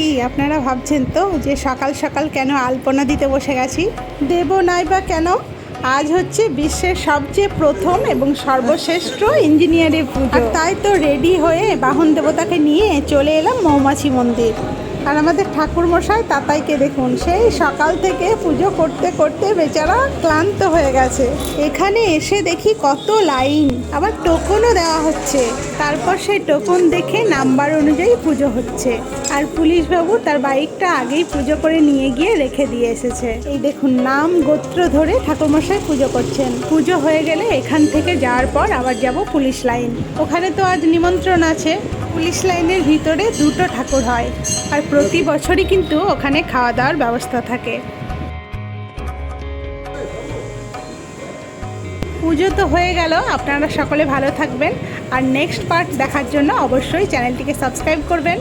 কি আপনারা ভাবছেন তো যে সকাল সকাল কেন আলপনা দিতে বসে গেছি? দেব নাই বা কেন? আজ হচ্ছে বিশ্বের সবচেয়ে প্রথম এবং সর্বশ্রেষ্ঠ ইঞ্জিনিয়ারের পুজো। তাই তো রেডি হয়ে বাহন দেবতাকে নিয়ে চলে এলাম মৌমাছি মন্দির। আর আমাদের ঠাকুর মশাই তাতাইকে দেখুন, সেই সকাল থেকে পুজো করতে করতে বেচারা ক্লান্ত হয়ে গেছে। এখানে এসে দেখি কত লাইন, আবার টোকনও দেওয়া হচ্ছে। তারপর সেই টোকন দেখে নাম্বার অনুযায়ী পুজো হচ্ছে। আর পুলিশ বাবু তার বাইকটা আগেই পুজো করে নিয়ে গিয়ে রেখে দিয়ে এসেছে। এই দেখুন, নাম গোত্র ধরে ঠাকুরমশাই পুজো করছেন। পুজো হয়ে গেলে এখান থেকে যাওয়ার পর আবার যাব পুলিশ লাইন। ওখানে তো আজ নিমন্ত্রণ আছে। পুলিশ লাইনের ভিতরে দুটো ঠাকুর হয় আর প্রতি বছরই কিন্তু ওখানে খাওয়া দাওয়ার ব্যবস্থা থাকে। পুজো তো হয়ে গেল, আপনারা সকলে ভালো থাকবেন। আর নেক্সট পার্ট দেখার জন্য অবশ্যই চ্যানেলটিকে সাবস্ক্রাইব করবেন।